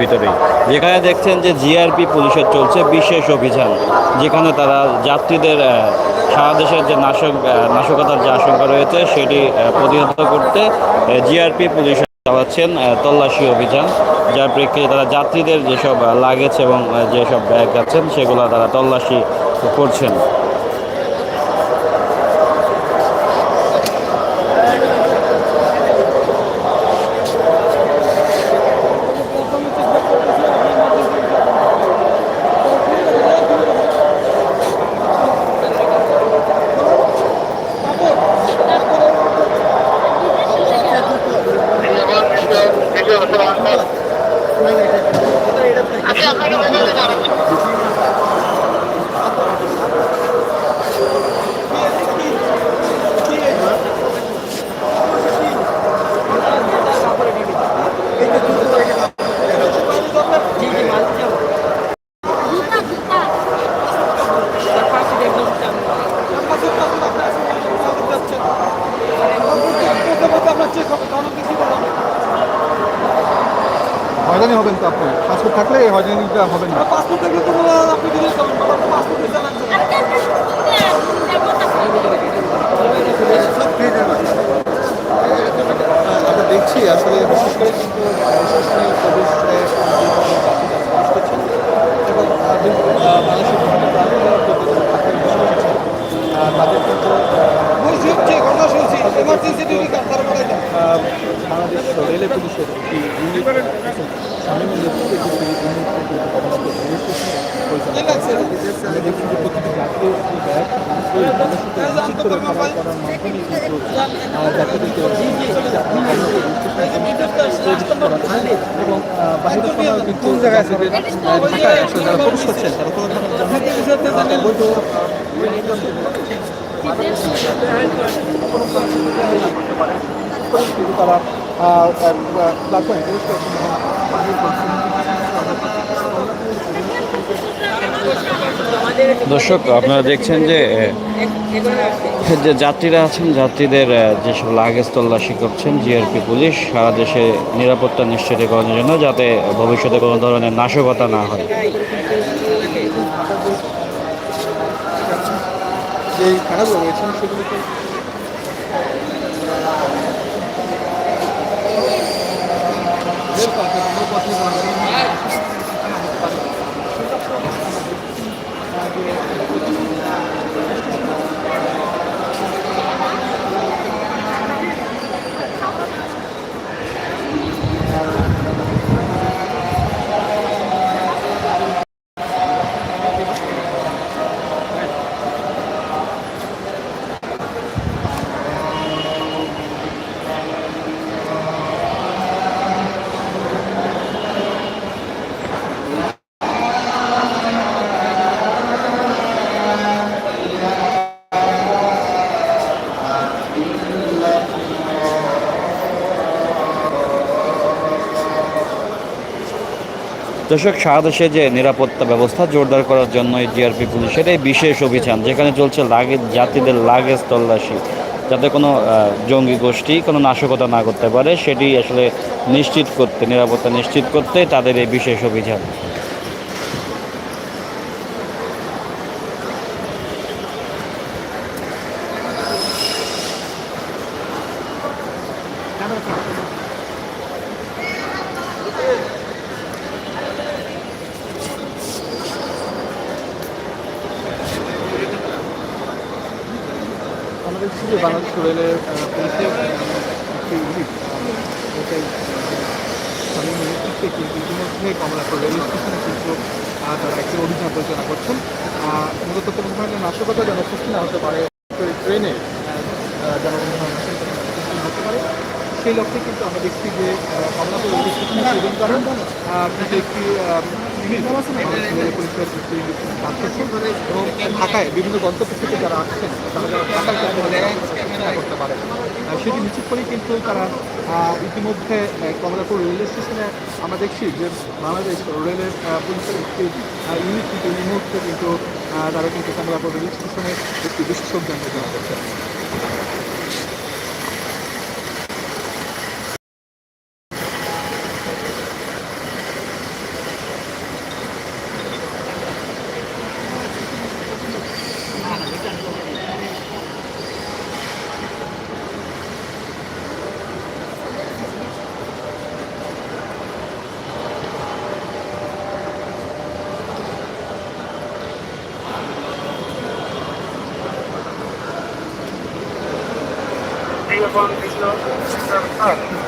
ভিতরেই। যেখানে দেখছেন যে জিআরপি পুলিশের চলছে বিশেষ অভিযান, যেখানে তারা যাত্রীদের সারা দেশের যে নাশক নাশকতার যে আশঙ্কা রয়েছে, সেটি প্রতিহত করতে জিআরপি পুলিশ চালাচ্ছেন তল্লাশি অভিযান, যার প্রেক্ষিতে তারা যাত্রীদের যেসব লাগেজ এবং যেসব ব্যাগ আছেন, সেগুলো তারা তল্লাশি করছেন হয়রানি হবেন তো আপনি পাসপোর্ট থাকলে এই হয়রানিটা হবেন না। পাসপোর্ট থাকলে তো আপনি বিদেশ যাবেন পাসপোর্ট ভিসা আমরা দেখছি আসলে বিশেষ করে কিন্তু এবং আহ, বিভিন্ন, আহ, বাংলাদেশ রেলের পুলিশের একটি ইউনিট স্বামী নেতৃত্বে কিন্তু ইউনিট কর্মরত পরিচালনা আছে। দেখছি যে প্রতিটি যাত্রীর ব্যাগ নিশ্চিত করে খাবার করার মাধ্যমে কিন্তু যাত্রীদেরকে এবং আহ, বাহিরের কিন্তু কোন জায়গায় যাত্রীদের আহ, ঢাকায় আসলে যারা প্রবেশ করছেন তারা কোনো ধরনের বৈধ কিন্তু তারা দর্শক, আপনারা দেখছেন যে যে যাত্রীরা আছেন, যাত্রীদের যেসব লাগেজ তল্লাশি করছেন জিআরপি পুলিশ, সারা দেশে নিরাপত্তা নিশ্চিতকরণের জন্য যাতে ভবিষ্যতে কোনো ধরনের নাশকতা না হয়। যে খেলাগুলো রয়েছেন দর্শক, সারা দেশে যে নিরাপত্তা ব্যবস্থা জোরদার করার জন্য এই জিআরপি পুলিশের এই বিশেষ অভিযান, যেখানে চলছে লাগেজ, যাত্রীদের লাগেজ তল্লাশি, যাতে কোনো জঙ্গি গোষ্ঠী কোনো নাশকতা না করতে পারে, সেটি আসলে নিশ্চিত করতে, নিরাপত্তা নিশ্চিত করতে তাদের এই বিশেষ অভিযান আমরা দেখছি যে বাংলাদেশ রেলের পুলিশের একটি ইউনিট এটাই স্বামী নেতৃত্বে কিন্তু ইতিমধ্যে কমলাপুর রেল স্টেশনে কিন্তু তারা একটি অভিযান পরিচালনা করছেন। মূলত কোনো ধরনের নাশকতা যেন সৃষ্টি না হতে পারে ট্রেনে যেন কোনো ধরনের সৃষ্টি হতে পারে। সেই লক্ষ্যে কিন্তু আমরা দেখছি যে কমলাপুর রেল স্টেশনে করেন কিন্তু একটি ঢাকায় বিভিন্ন গন্তব্য থেকে যারা আসছেন, তারা ঢাকায় করতে সেটি নিশ্চিত করেই কিন্তু তারা ইতিমধ্যে কমলাপুর রেলওয়ে স্টেশনে আমরা দেখছি যে বাংলাদেশ রেলের পুলিশের একটি ইউনিট কিন্তু এই মুহূর্তে কিন্তু তারা কিন্তু কমলাপুর রেল স্টেশনে একটি বিশেষ অভিযান পরিচালনা করছে 3 upon 3 0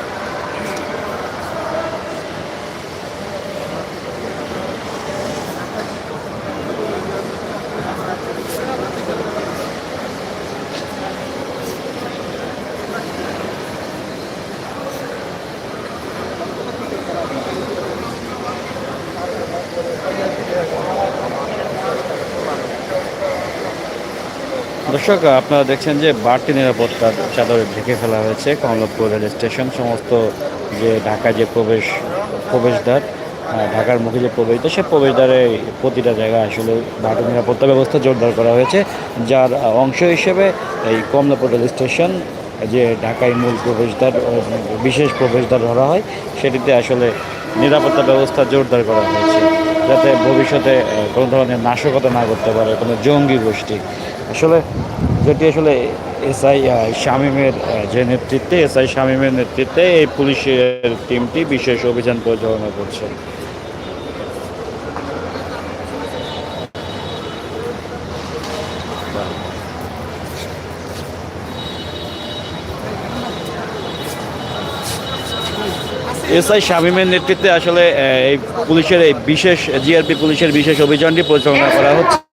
দর্শক, আপনারা দেখছেন যে বাড়তি নিরাপত্তার চাদরে ঢেকে ফেলা হয়েছে কমলাপুর রেল স্টেশন। সমস্ত যে ঢাকা যে প্রবেশ, প্রবেশদ্বার ঢাকার মুখে যে প্রবেশদ্বার সে প্রবেশদ্বারে প্রতিটা জায়গায় আসলে বাড়তি নিরাপত্তা ব্যবস্থা জোরদার করা হয়েছে। যার অংশ হিসেবে এই কমলাপুর রেল স্টেশন, যে ঢাকায় মূল প্রবেশদ্বার বিশেষ প্রবেশদ্বার ধরা হয়, সেটিতে আসলে নিরাপত্তা ব্যবস্থা জোরদার করা হয়েছে। যাতে ভবিষ্যতে কোনো ধরনের নাশকতা না করতে পারে, কোনো জঙ্গি গোষ্ঠী আসলে যেটি আসলে এসআই শামীমের যে নেতৃত্বে, এসআই শামীমের নেতৃত্বে এই পুলিশের টিমটি বিশেষ অভিযান পরিচালনা করছে। এসআই শামীমের নেতৃত্বে আসলে এই পুলিশের এই বিশেষ, জিআরপি পুলিশের বিশেষ অভিযানটি পরিচালনা করা হচ্ছে।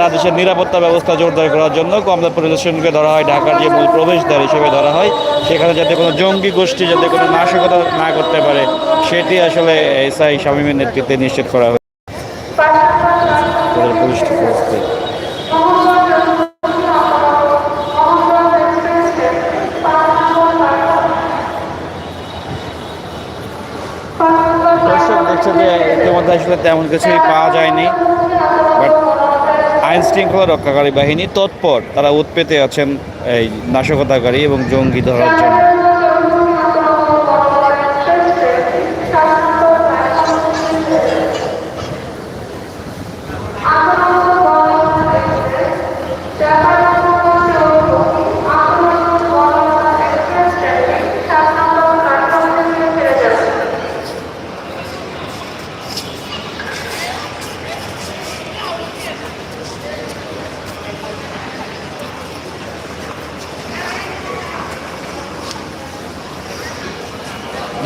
সারা দেশের নিরাপত্তা ব্যবস্থা জোরদার করার জন্য কমলাপুর রেল স্টেশনকে ধরা হয় ঢাকার যে মূল প্রবেশদ্বার হিসেবে ধরা হয়, সেখানে যাতে কোনো জঙ্গি গোষ্ঠী যাতে কোনো নাশকতা না করতে পারে, সেটি আসলে এসআই শামীমের নেতৃত্বে নিশ্চিত করা হয়। দর্শক, দেখছে যে ইতিমধ্যে আসলে তেমন কিছুই পাওয়া যায়নি বাট আইন শৃঙ্খলা রক্ষাকারী বাহিনী তৎপর তারা উৎপেতে আছেন এই নাশকতাকারী এবং জঙ্গি ধরার জন্য।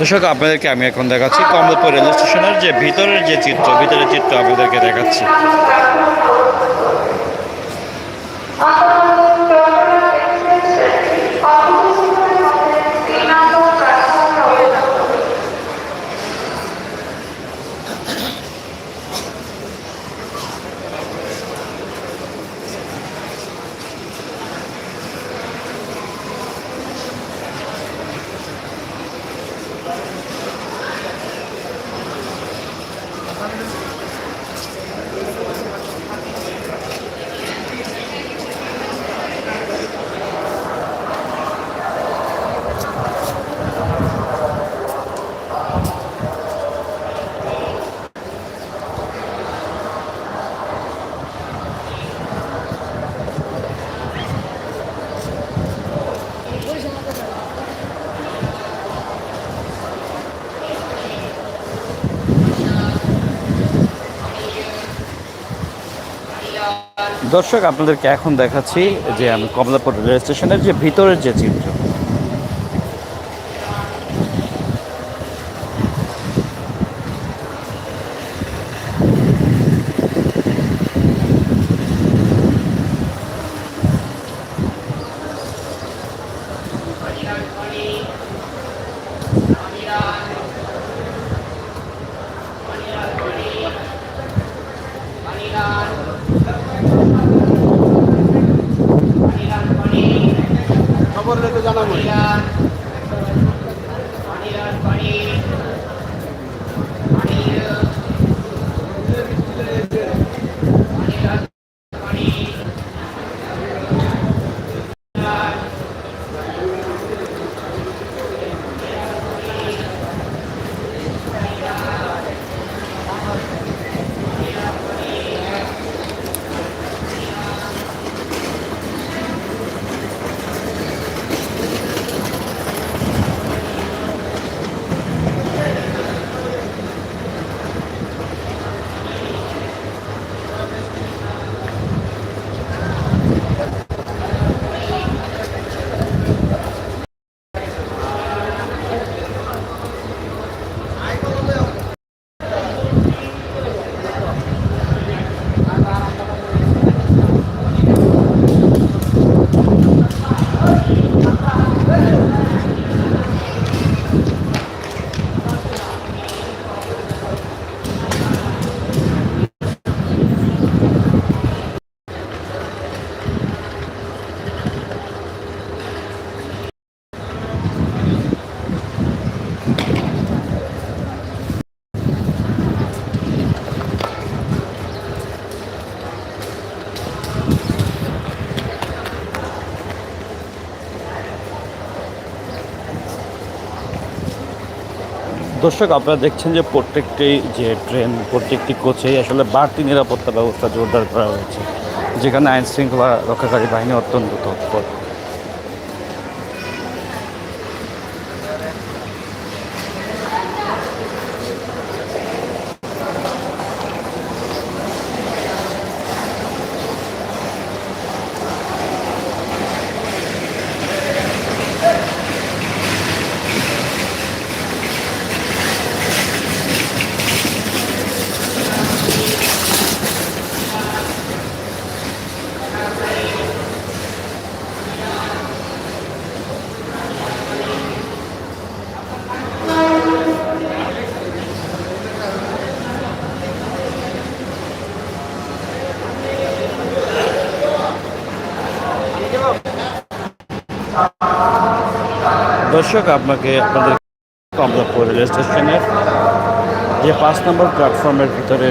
দর্শক, আপনাদেরকে আমি এখন দেখাচ্ছি কমলাপুর রেল স্টেশনের যে ভিতরের যে চিত্র, ভিতরের চিত্র আপনাদেরকে দেখাচ্ছি। দর্শক আপনাদেরকে এখন দেখাচ্ছি যে আমি কমলাপুর রেল স্টেশনের যে ভিতরের যে চিত্র பணியார் பணியார் பணி பணியில் দর্শক, আপনারা দেখছেন যে প্রত্যেকটি যে ট্রেন, প্রত্যেকটি কোচেই আসলে বাড়তি নিরাপত্তা ব্যবস্থা জোরদার করা হয়েছে, যেখানে আইনশৃঙ্খলা রক্ষাকারী বাহিনী অত্যন্ত তৎপর। দর্শক আপনাকে আপনাদের কমলাপুর রেল স্টেশনের যে পাঁচ নম্বর প্ল্যাটফর্মের ভিতরে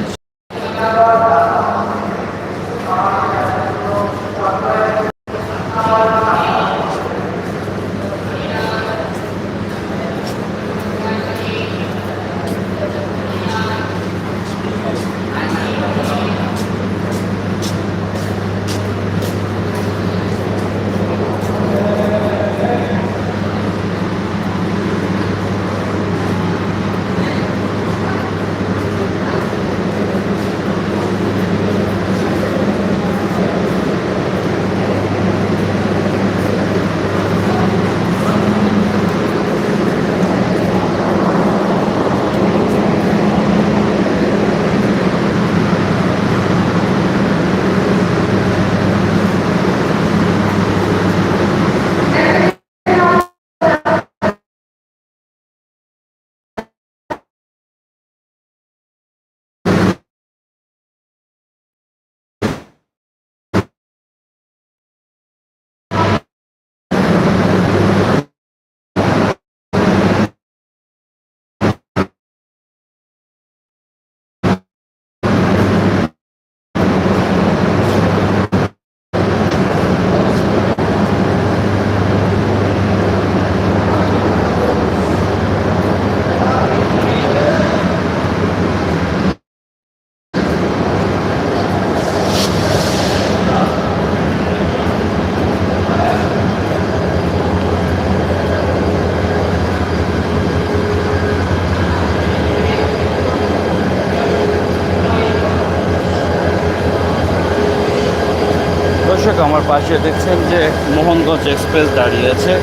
দর্শক আমার পাশে দেখছেন যে মোহনগঞ্জ এক্সপ্রেস দাঁড়িয়ে আছে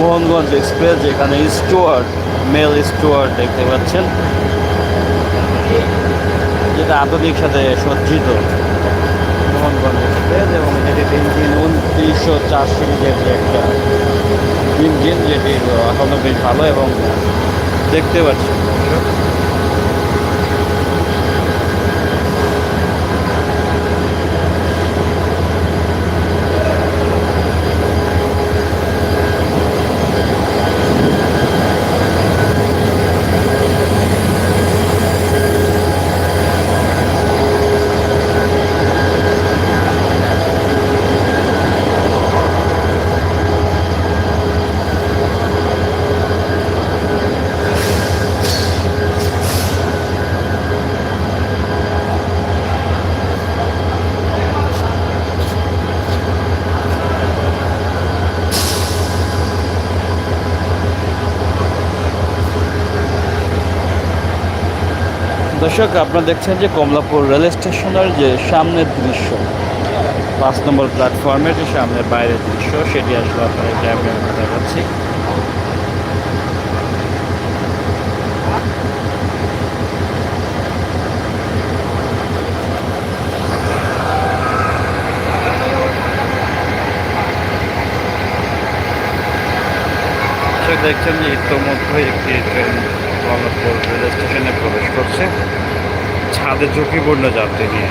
মোহনগঞ্জ এক্সপ্রেস, যেখানে স্টুয়ার্ড মেল স্টুয়ার্ড দেখতে পাচ্ছেন। যেটা আধুনিক সাথে সজ্জিত। মোহনগঞ্জ এক্সপ্রেস এবং এটি ইঞ্জিন উনত্রিশশো চার সিরিজের যে একটা ইঞ্জিন, যেটি এখনও বেশ ভালো এবং দেখতে পাচ্ছেন। দর্শক, আপনারা দেখছেন যে কমলাপুর রেল স্টেশনের যে সামনের দৃশ্য, পাঁচ নম্বর প্ল্যাটফর্মের যে সামনের বাইরের দৃশ্য, সেটি আসলে আপনারা ক্যামেরা দেখাচ্ছি। দেখছেন যে ইতিমধ্যে একটি ট্রেন কমলাপুর রেল স্টেশনে প্রবেশ করছে। ছাদে ঝুঁকিপূর্ণ যাত্রী নিয়ে।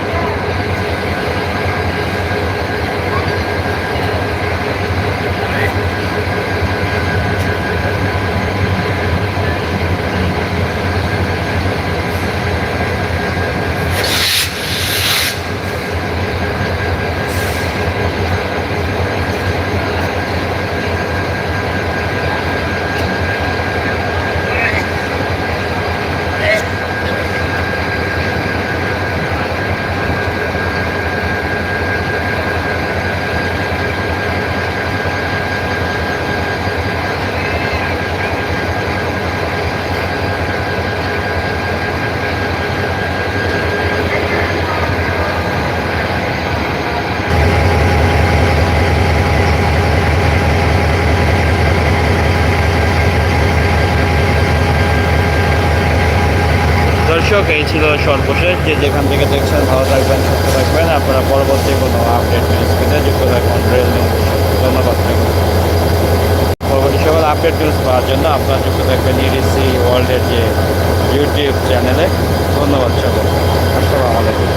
দর্শক, এই ছিল সর্বশেষ যে যেখান থেকে দেখছেন, ভালো থাকবেন, সুস্থ থাকবেন। আপনারা পরবর্তী কোনো আপডেট নিউজ পেতে যুক্ত থাকবেন রেল ধন্যবাদ। পরবর্তী সকল আপডেট নিউজ পাওয়ার জন্য আপনারা যুক্ত থাকবেন ইডিসি ওয়ার্ল্ডের যে ইউটিউব চ্যানেলে। ধন্যবাদ সকল আসসালামু আলাইকুম।